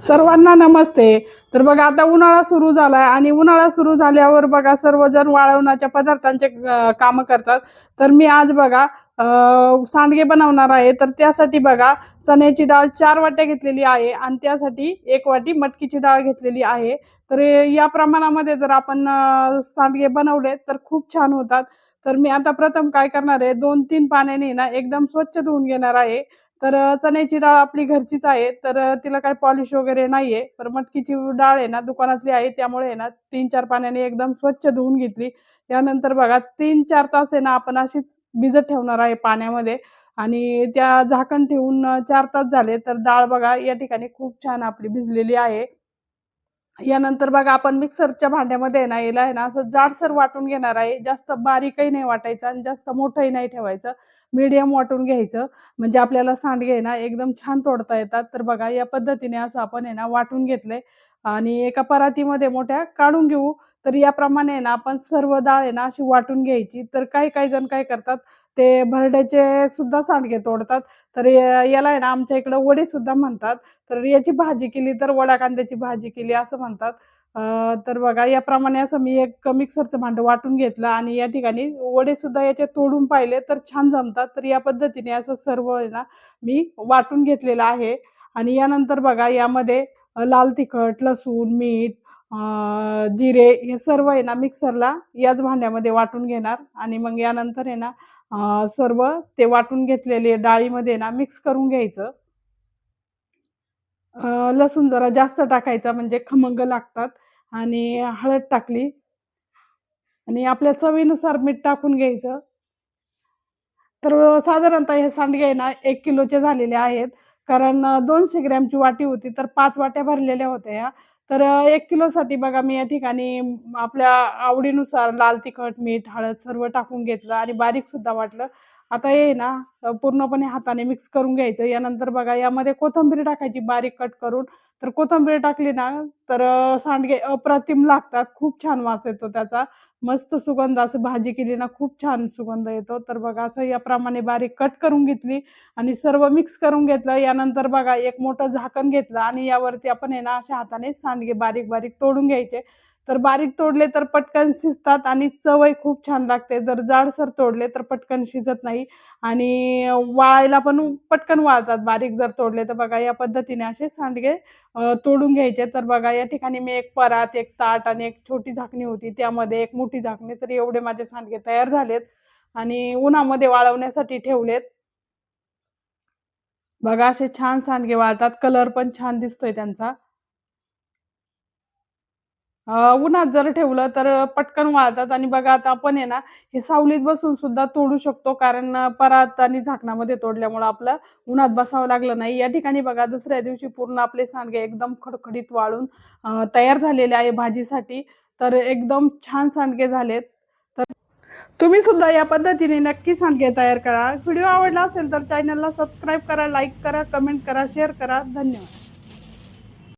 सर्वांना नमस्ते. तर बघा आता उन्हाळा सुरू झालाय आणि उन्हाळा सुरू झाल्यावर बघा सर्वजण वाळवण्याच्या पदार्थांचे काम करतात. तर मी आज बघा सांडगे बनवणार आहे. तर त्यासाठी बघा चण्याची डाळ चार वाट्या घेतलेली आहे आणि त्यासाठी एक वाटी मटकीची डाळ घेतलेली आहे. तर या प्रमाणामध्ये जर आपण सांडगे बनवले तर खूप छान होतात. तर मी आता प्रथम काय करणार आहे दोन तीन पाण्याने ना एकदम स्वच्छ धुवून घेणार आहे. तर चण्याची डाळ आपली घरचीच आहे तर तिला काही पॉलिश वगैरे नाहीये. तर मटकीची डाळ आहे ना दुकानातली आहे त्यामुळे आहे ना तीन चार पाण्याने एकदम स्वच्छ धुवून घेतली. त्यानंतर बघा तीन चार तास आहे ना आपण अशीच भिजत ठेवणार आहे पाण्यामध्ये. आणि त्या झाकण ठेवून चार तास झाले तर डाळ बघा या ठिकाणी खूप छान आपली भिजलेली आहे. यानंतर बघा आपण मिक्सरच्या भांड्यामध्ये ना याला आहे ना असं जाडसर वाटून घेणार आहे. जास्त बारीकही नाही वाटायचं आणि जास्त मोठंही नाही ठेवायचं. मीडियम वाटून घ्यायचं. म्हणजे आपल्याला सांडगे ना एकदम छान तोडता येतात. तर बघा या पद्धतीने असं आपण आहे ना वाटून घेतलंय. आणि एका परातीमध्ये मोठ्या काढून घेऊ. तर याप्रमाणे आहे ना आपण सर्व डाळ आहे ना अशी वाटून घ्यायची. तर काही काही जण काय करतात ते भरड्याचे सुद्धा सांडगे तोडतात. तर या- याला आहे ना आमच्या इकडं वडे सुद्धा म्हणतात. तर याची भाजी केली तर वडा कांद्याची भाजी केली असं म्हणतात. तर बघा याप्रमाणे असं मी एक मिक्सरचं भांडं वाटून घेतलं आणि या ठिकाणी वडे सुद्धा याचे तोडून पाहिले तर छान जमतात. तर या पद्धतीने असं सर्व आहे ना मी वाटून घेतलेलं आहे. आणि यानंतर बघा यामध्ये लाल तिखट लसूण मीठ जिरे हे सर्व आहे ना मिक्सरला याच भांड्यामध्ये वाटून घेणार आणि मग यानंतर आहे ना सर्व ते वाटून घेतलेले डाळीमध्ये ना मिक्स करून घ्यायचं. लसूण जरा जास्त टाकायचा म्हणजे खमंग लागतात आणि हळद टाकली आणि आपल्या चवीनुसार मीठ टाकून घ्यायचं. तर साधारणतः हे सांडगे आहे ना एक किलोचे झालेले आहेत. कारण दोनशे ग्रॅमची वाटी होती तर पाच वाट्या भरलेल्या होत्या या. तर एक किलोसाठी बघा मी या ठिकाणी आपल्या आवडीनुसार लाल तिखट मीठ हळद सर्व टाकून घेतलं आणि बारीक सुद्धा वाटलं. आता हे ना पूर्णपणे हाताने मिक्स करून घ्यायचं. यानंतर बघा यामध्ये कोथिंबीर टाकायची बारीक कट करून. तर कोथिंबीर टाकली ना तर सांडगे अप्रतिम लागतात. खूप छान वास येतो त्याचा. मस्त सुगंध असं भाजी केली ना खूप छान सुगंध येतो. तर बघा असं याप्रमाणे बारीक कट करून घेतली आणि सर्व मिक्स करून घेतलं. यानंतर बघा एक मोठं झाकण घेतलं आणि यावरती आपण हे ना अशा हाताने सांडगे बारीक बारीक तोडून घ्यायचे. तर बारीक तोडले तर पटकन शिजतात आणि चवही खूप छान लागते. जर जाडसर तोडले तर पटकन शिजत नाही आणि वाळायला पण पटकन वाळतात. बारीक जर तोडले तर बघा या पद्धतीने असे सांडगे तोडून घ्यायचे. तर बघा या ठिकाणी मी एक परात एक ताट आणि एक छोटी झाकणी होती. त्यामध्ये एक मोठी झाकणी तर एवढे माझे सांडगे तयार झालेत आणि उन्हामध्ये वाळवण्यासाठी ठेवलेत. बघा असे छान सांडगे वाळतात. कलर पण छान दिसतोय त्यांचा. उन्हात जर ठेवलं तर पटकन वाळतात आणि बघा आता आपण आहे ना हे सावलीत बसून सुद्धा तोडू शकतो. कारण परात आणि झाकणामध्ये तोडल्यामुळं आपलं उन्हात बसावं लागलं नाही. या ठिकाणी बघा दुसऱ्या दिवशी पूर्ण आपले सांडगे एकदम खडखडीत वाळून तयार झालेले आहे भाजीसाठी. तर एकदम छान सांडगे झालेत. तर तुम्ही सुद्धा या पद्धतीने नक्की सांडगे तयार करा. व्हिडिओ आवडला असेल तर चॅनलला सबस्क्राईब करा लाईक करा कमेंट करा शेअर करा. धन्यवाद.